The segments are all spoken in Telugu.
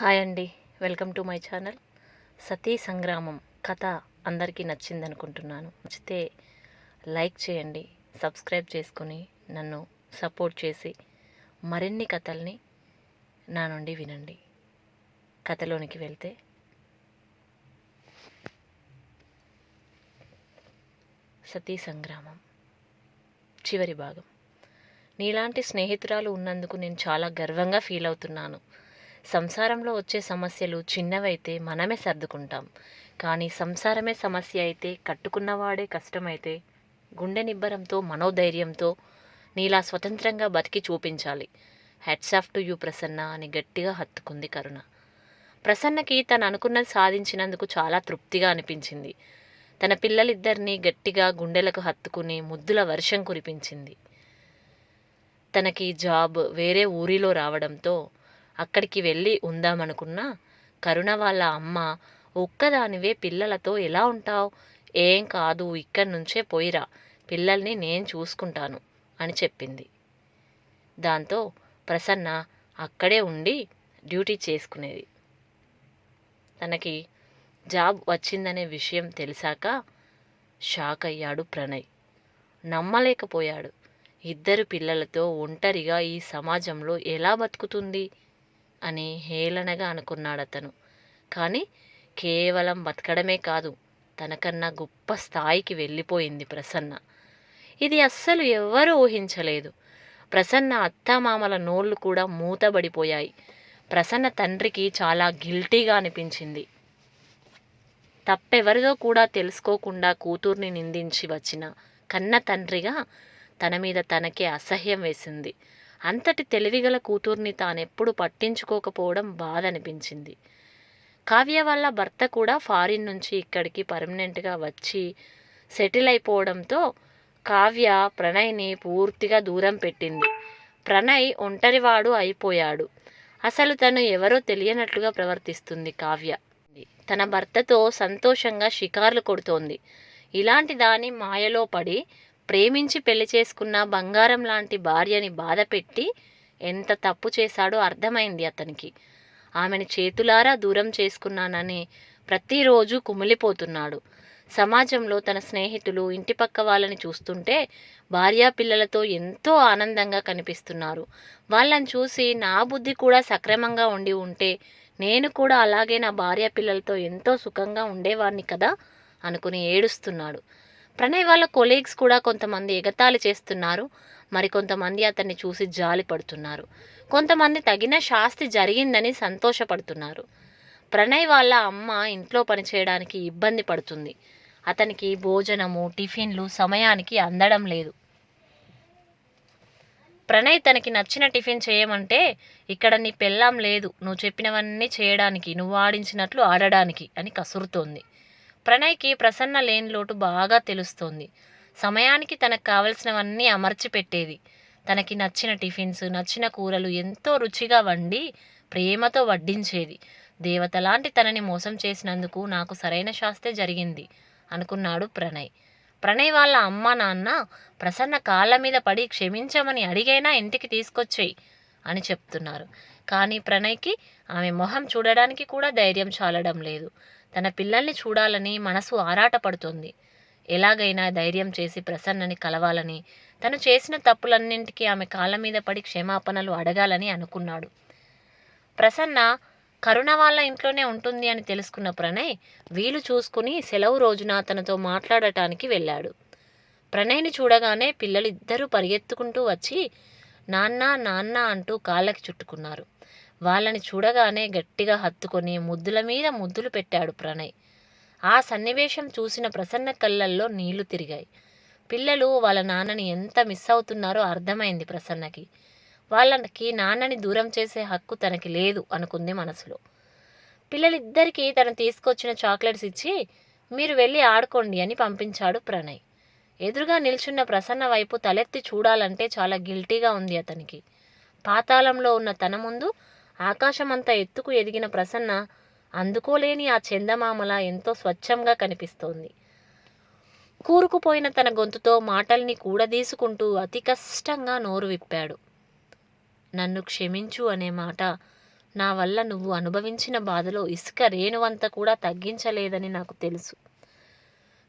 హాయ్ అండి. Welcome to my channel. Sati Sangramam కథ అందరికీ నచ్చింది అనుకుంటున్నాను నచ్చితే లైక్ చేయండి సబ్స్క్రైబ్ చేసుకొని నన్ను సపోర్ట్ చేసి మరిన్ని కథల్ని నా నుండి వినండి. కథలోనికి వెళ్తే సతీ సంగ్రామం చివరి భాగం. నీలాంటి స్నేహితురాలు ఉన్నందుకు నేను చాలా గర్వంగా ఫీల్ అవుతున్నాను. సంసారంలో వచ్చే సమస్యలు చిన్నవైతే మనమే సర్దుకుంటాం. కానీ సంసారమే సమస్య అయితే కట్టుకున్నవాడే కష్టమైతే గుండె నిబ్బరంతో మనోధైర్యంతో నీలా స్వతంత్రంగా బతికి చూపించాలి. Hats off to you Prasanna అని గట్టిగా హత్తుకుంది కరుణ. ప్రసన్నకి తను అనుకున్నది సాధించినందుకు చాలా తృప్తిగా అనిపించింది. తన పిల్లలిద్దరినీ గట్టిగా గుండెలకు హత్తుకుని ముద్దుల వర్షం కురిపించింది. తనకి జాబ్ వేరే ఊరిలో రావడంతో అక్కడికి వెళ్ళి ఉందామనుకున్నా కరుణ వాళ్ళ అమ్మ ఒక్కదానివే పిల్లలతో ఎలా ఉంటావు? ఏం కాదు ఇక్కడి నుంచే పోయిరా పిల్లల్ని నేను చూసుకుంటాను అని చెప్పింది. దాంతో ప్రసన్న అక్కడే ఉండి డ్యూటీ చేసుకునేది. తనకి జాబ్ వచ్చిందనే విషయం తెలిసాక షాక్ అయ్యాడు ప్రణయ్. నమ్మలేకపోయాడు. ఇద్దరు పిల్లలతో ఒంటరిగా ఈ సమాజంలో ఎలా బతుకుతుంది? అని హేళనగా అనుకున్నాడు అతను కానీ కేవలం బతకడమే కాదు తనకన్నా గొప్ప స్థాయికి వెళ్ళిపోయింది ప్రసన్న. ఇది అస్సలు ఎవ్వరూ ఊహించలేదు. ప్రసన్న అత్తమామల నోళ్ళు కూడా మూతబడిపోయాయి. ప్రసన్న తండ్రికి చాలా గిల్టీగా అనిపించింది. తప్పెవరిదో కూడా తెలుసుకోకుండా కూతుర్ని నిందించి వచ్చిన కన్న తండ్రిగా తన మీద తనకే అసహ్యం వేసింది. అంతటి తెలివిగల కూతుర్ని తానెప్పుడు పట్టించుకోకపోవడం బాధ అనిపించింది కావ్య వాళ్ళ భర్త కూడా ఫారిన్ నుంచి ఇక్కడికి పర్మనెంట్గా వచ్చి సెటిల్ అయిపోవడంతో కావ్య ప్రణయ్ని పూర్తిగా దూరం పెట్టింది. ప్రణయ్ ఒంటరివాడు అయిపోయాడు. అసలు తను ఎవరో తెలియనట్లుగా ప్రవర్తిస్తుంది కావ్య. తన భర్తతో సంతోషంగా షికార్లు కొడుతోంది. ఇలాంటి దాని మాయలో పడి ప్రేమించి పెళ్ళి చేసుకున్న బంగారం లాంటి భార్యని బాధపెట్టి ఎంత తప్పు చేశాడో అర్థమైంది అతనికి. ఆమెను చేతులారా దూరం చేసుకున్నానని ప్రతిరోజు కుమిలిపోతున్నాడు. సమాజంలో తన స్నేహితులు ఇంటి పక్క వాళ్ళని చూస్తుంటే భార్యా పిల్లలతో ఎంతో ఆనందంగా కనిపిస్తున్నారు. వాళ్ళని చూసి నా బుద్ధి కూడా సక్రమంగా ఉండి ఉంటే నేను కూడా అలాగే నా భార్య పిల్లలతో ఎంతో సుఖంగా ఉండేవాడిని కదా అనుకుని ఏడుస్తున్నాడు. ప్రణయ్ వాళ్ళ కొలీగ్స్ కూడా కొంతమంది ఎగతాళి చేస్తున్నారు. మరికొంతమంది అతన్ని చూసి జాలి పడుతున్నారు. కొంతమంది తగిన శాస్తి జరిగిందని సంతోషపడుతున్నారు. ప్రణయ్ వాళ్ళ అమ్మ ఇంట్లో పనిచేయడానికి ఇబ్బంది పడుతుంది. అతనికి భోజనము టిఫిన్లు సమయానికి అందడం లేదు. ప్రణయ్ తనకి నచ్చిన టిఫిన్ చేయమంటే ఇక్కడ నీ పెళ్ళాం లేదు. నువ్వు చెప్పినవన్నీ చేయడానికి నువ్వు ఆడించినట్లు ఆడడానికి అని కసురుతోంది. ప్రణయ్కి ప్రసన్న లేని లోటు బాగా తెలుస్తోంది. సమయానికి తనకు కావలసినవన్నీ అమర్చి పెట్టేది తనకి నచ్చిన టిఫిన్స్ నచ్చిన కూరలు ఎంతో రుచిగా వండి ప్రేమతో వడ్డించేది. దేవత లాంటి తనని మోసం చేసినందుకు నాకు సరైన శాస్తే జరిగింది అనుకున్నాడు ప్రణయ్. ప్రణయ్ వాళ్ళ అమ్మ నాన్న ప్రసన్న కాళ్ళ మీద పడి క్షమించమని అడిగైనా ఇంటికి తీసుకొచ్చేయి అని చెప్తున్నారు. కానీ ప్రణయ్కి ఆమె మొహం చూడడానికి కూడా ధైర్యం చాలడం లేదు. తన పిల్లల్ని చూడాలని మనసు ఆరాటపడుతుంది. ఎలాగైనా ధైర్యం చేసి ప్రసన్నని కలవాలని తను చేసిన తప్పులన్నింటికీ ఆమె కాళ్ళ మీద పడి క్షమాపణలు అడగాలని అనుకున్నాడు. ప్రసన్న కరుణ వాళ్ళ ఇంట్లోనే ఉంటుంది అని తెలుసుకున్న ప్రణయ్ వీలు చూసుకుని సెలవు రోజున తనతో మాట్లాడటానికి వెళ్ళాడు. ప్రణయ్ని చూడగానే పిల్లలిద్దరూ పరిగెత్తుకుంటూ వచ్చి నాన్న నాన్న అంటూ కాళ్ళకి చుట్టుకున్నారు. వాళ్ళని చూడగానే గట్టిగా హత్తుకొని ముద్దుల మీద ముద్దులు పెట్టాడు ప్రణయ్. ఆ సన్నివేశం చూసిన ప్రసన్న కళ్ళల్లో నీళ్ళు తిరిగాయి. పిల్లలు వాళ్ళ నాన్నని ఎంత మిస్ అవుతున్నారో అర్థమైంది ప్రసన్నకి. వాళ్ళకి నాన్నని దూరం చేసే హక్కు తనకి లేదు అనుకుంది మనసులో. పిల్లలిద్దరికీ తను తీసుకొచ్చిన చాక్లెట్స్ ఇచ్చి మీరు వెళ్ళి ఆడుకోండి అని పంపించాడు ప్రణయ్. ఎదురుగా నిల్చున్న ప్రసన్న వైపు తలెత్తి చూడాలంటే చాలా గిల్టీగా ఉంది అతనికి. పాతాళంలో ఉన్న తన ముందు ఆకాశమంతా ఎత్తుకు ఎదిగిన ప్రసన్న అందుకోలేని ఆ చందమామల ఎంతో స్వచ్ఛంగా కనిపిస్తోంది. కూరుకుపోయిన తన గొంతుతో మాటల్ని కూడదీసుకుంటూ అతి కష్టంగా నోరు విప్పాడు. నన్ను క్షమించు అనే మాట నా వల్ల నువ్వు అనుభవించిన బాధలో ఇసుక రేణువంత కూడా తగ్గించలేదని నాకు తెలుసు.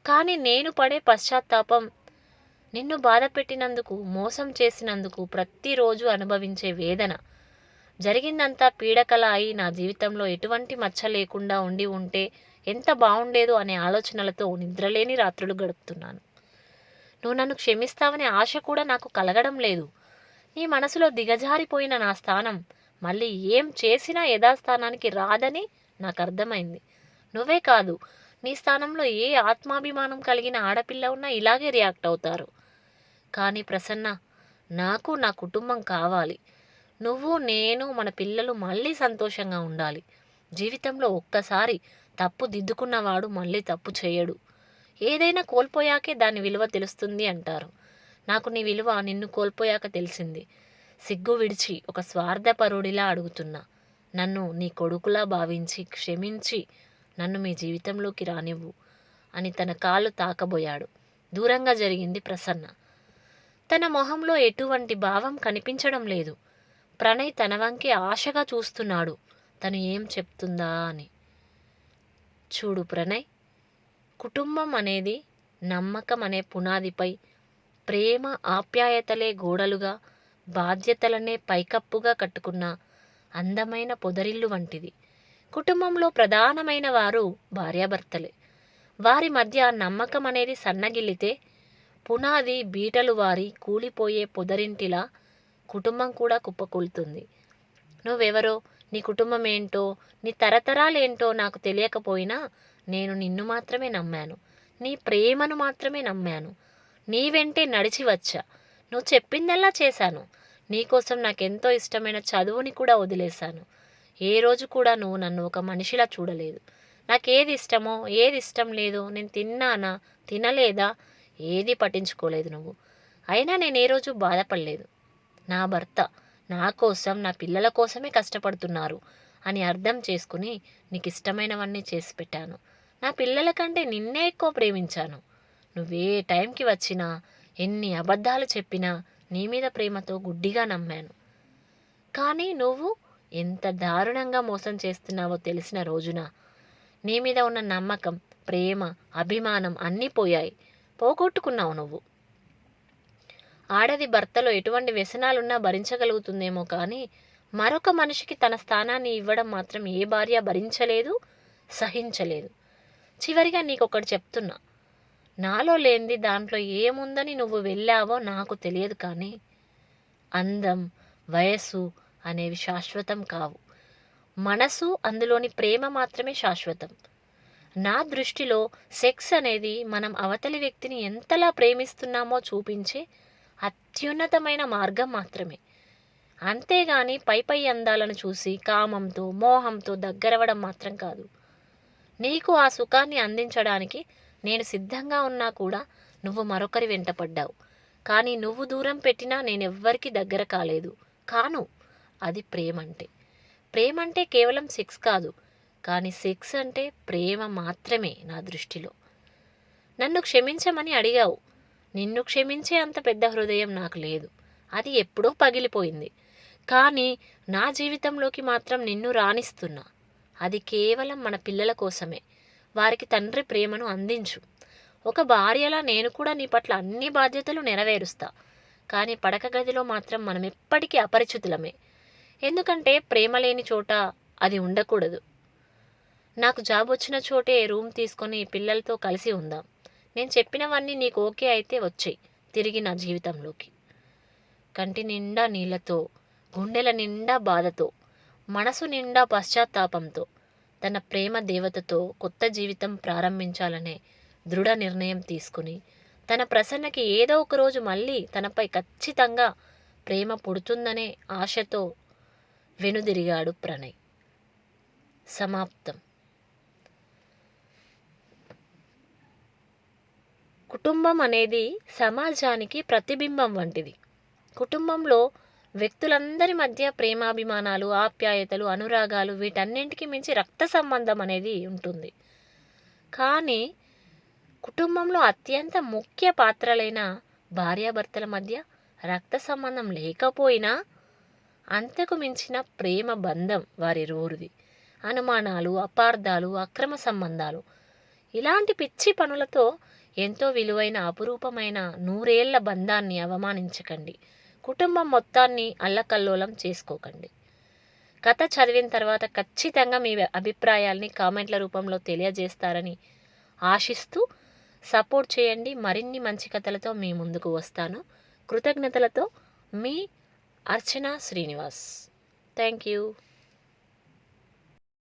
కానీ నేను పడే పశ్చాత్తాపం నిన్ను బాధ పెట్టినందుకు మోసం చేసినందుకు ప్రతిరోజు అనుభవించే వేదన జరిగిందంతా పీడకల అయి నా జీవితంలో ఎటువంటి మచ్చ లేకుండా ఉండి ఉంటే ఎంత బాగుండేదో అనే ఆలోచనలతో నిద్రలేని రాత్రులు గడుపుతున్నాను. నువ్వు నన్ను క్షమిస్తావనే ఆశ కూడా నాకు కలగడం లేదు. నీ మనసులో దిగజారిపోయిన నా స్థానం మళ్ళీ ఏం చేసినా యథాస్థానానికి రాదని నాకు అర్థమైంది. నువ్వే కాదు నీ స్థానంలో ఏ ఆత్మాభిమానం కలిగిన ఆడపిల్ల ఉన్నా ఇలాగే రియాక్ట్ అవుతారు. కానీ ప్రసన్న నాకు నా కుటుంబం కావాలి. నువ్వు నేను మన పిల్లలు మళ్ళీ సంతోషంగా ఉండాలి. జీవితంలో ఒక్కసారి తప్పు దిద్దుకున్నవాడు మళ్ళీ తప్పు చేయడు. ఏదైనా కోల్పోయాకే దాని విలువ తెలుస్తుంది అంటారు. నాకు నీ విలువ నిన్ను కోల్పోయాక తెలిసింది. సిగ్గు విడిచి ఒక స్వార్థపరుడిలా అడుగుతున్నా. నన్ను నీ కొడుకులా భావించి క్షమించి నన్ను మీ జీవితంలోకి రానివ్వు అని తన కాళ్ళు తాకబోయాడు. దూరంగా జరిగింది ప్రసన్న. తన మొహంలో ఎటువంటి భావం కనిపించడం లేదు. ప్రణయ్ తన వంకి ఆశగా చూస్తున్నాడు. తను ఏం చెప్తుందా అని. చూడు ప్రణయ్ కుటుంబం అనేది నమ్మకం అనే పునాదిపై ప్రేమ ఆప్యాయతలే గోడలుగా బాధ్యతలనే పైకప్పుగా కట్టుకున్న అందమైన పొదరిల్లు వంటిది. కుటుంబంలో ప్రధానమైన వారు భార్యాభర్తలే. వారి మధ్య నమ్మకం అనేది సన్నగిల్లితే పునాది బీటలు వారి కూలిపోయే పొదరింటిలా కుటుంబం కూడా కుప్పకూలుతుంది. నువ్వెవరో నీ కుటుంబం ఏంటో నీ తరతరాలేంటో నాకు తెలియకపోయినా నేను నిన్ను మాత్రమే నమ్మాను. నీ ప్రేమను మాత్రమే నమ్మాను. నీ వెంటే నడిచి వచ్చా. నువ్వు చెప్పిందల్లా చేశాను. నీకోసం నాకెంతో ఇష్టమైన చదువుని కూడా వదిలేశాను. ఏ రోజు కూడా నువ్వు నన్ను ఒక మనిషిలా చూడలేదు. నాకేది ఇష్టమో ఏది ఇష్టం లేదో నేను తిన్నానా తినలేదా ఏది పట్టించుకోలేదు నువ్వు. అయినా నేను ఏ రోజు బాధపడలేదు. నా భర్త నా కోసం నా పిల్లల కోసమే కష్టపడుతున్నారు అని అర్థం చేసుకుని నీకు ఇష్టమైనవన్నీ చేసి పెట్టాను. నా పిల్లల కంటే నిన్నే ఎక్కువ ప్రేమించాను. నువ్వే టైంకి వచ్చినా ఎన్ని అబద్ధాలు చెప్పినా నీ మీద ప్రేమతో గుడ్డిగా నమ్మాను. కానీ నువ్వు ఎంత దారుణంగా మోసం చేస్తున్నావో తెలిసిన రోజున నీ మీద ఉన్న నమ్మకం ప్రేమ అభిమానం అన్నీ పోయాయి. పోగొట్టుకున్నావు నువ్వు. ఆడది భర్తలో ఎటువంటి వ్యసనాలున్నా భరించగలుగుతుందేమో కానీ మరొక మనిషికి తన స్థానాన్ని ఇవ్వడం మాత్రం ఏ భార్య భరించలేదు సహించలేదు. చివరిగా నీకొకటి చెప్తున్నా. నాలో లేనిది దాంట్లో ఏముందని నువ్వు వెళ్ళావో నాకు తెలియదు కానీ అందం వయస్సు అనేవి శాశ్వతం కావు. మనసు అందులోని ప్రేమ మాత్రమే శాశ్వతం. నా దృష్టిలో సెక్స్ అనేది మనం అవతలి వ్యక్తిని ఎంతలా ప్రేమిస్తున్నామో చూపించే అత్యున్నతమైన మార్గం మాత్రమే. అంతేగాని పై పై అందాలను చూసి కామంతో మోహంతో దగ్గరవడం మాత్రం కాదు. నీకు ఆ సుఖాన్ని అందించడానికి నేను సిద్ధంగా ఉన్నా కూడా నువ్వు మరొకరి వెంటపడ్డావు కానీ నువ్వు దూరం పెట్టినా నేను దగ్గర కాలేదు. కాను అది ప్రేమంటే. ప్రేమంటే కేవలం సెక్స్ కాదు. కానీ సెక్స్ అంటే ప్రేమ మాత్రమే నా దృష్టిలో. నన్ను క్షమించమని అడిగావు. నిన్ను క్షమించే అంత పెద్ద హృదయం నాకు లేదు. అది ఎప్పుడో పగిలిపోయింది. కానీ నా జీవితంలోకి మాత్రం నిన్ను రాణిస్తున్నా. అది కేవలం మన పిల్లల కోసమే. వారికి తండ్రి ప్రేమను అందించు. ఒక భార్యలా నేను కూడా నీ పట్ల అన్ని బాధ్యతలు నెరవేరుస్తా. కానీ పడక గదిలో మాత్రం మనం ఎప్పటికీ అపరిచితులమే. ఎందుకంటే ప్రేమ లేని చోట అది ఉండకూడదు. నాకు జాబ్ వచ్చిన చోటే రూమ్ తీసుకొని పిల్లలతో కలిసి ఉందాం. నేను చెప్పినవన్నీ నీకు ఓకే అయితే వచ్చాయి. తిరిగి నా జీవితంలోకి. కంటి నిండా నీళ్ళతో గుండెల నిండా బాధతో మనసు నిండా పశ్చాత్తాపంతో తన ప్రేమ దేవతతో కొత్త జీవితం ప్రారంభించాలనే దృఢ నిర్ణయం తీసుకుని తన ప్రసన్నకి ఏదో ఒక రోజు మళ్ళీ తనపై ఖచ్చితంగా ప్రేమ పుడుతుందనే ఆశతో వెనుదిరిగాడు ప్రణయ్. సమాప్తం. కుటుంబం అనేది సమాజానికి ప్రతిబింబం వంటిది. కుటుంబంలో వ్యక్తులందరి మధ్య ప్రేమాభిమానాలు ఆప్యాయతలు అనురాగాలు వీటన్నింటికి మించి రక్త సంబంధం అనేది ఉంటుంది. కానీ కుటుంబంలో అత్యంత ముఖ్య పాత్రలైన భార్యాభర్తల మధ్య రక్త సంబంధం లేకపోయినా అంతకు మించిన ప్రేమ బంధం వారి రోరుది. అనుమానాలు అపార్థాలు అక్రమ సంబంధాలు. ఇలాంటి పిచ్చి పనులతో ఎంతో విలువైన అపురూపమైన నూరేళ్ళ బంధాన్ని అవమానించకండి. కుటుంబం మొత్తాన్ని అల్లకల్లోలం చేసుకోకండి. కథ చదివిన తర్వాత ఖచ్చితంగా మీ అభిప్రాయాల్ని కామెంట్ల రూపంలో తెలియజేస్తారని ఆశిస్తూ సపోర్ట్ చేయండి. మరిన్ని మంచి కథలతో మీ ముందుకు వస్తాను. కృతజ్ఞతలతో మీ అర్చన శ్రీనివాస్. Thank you.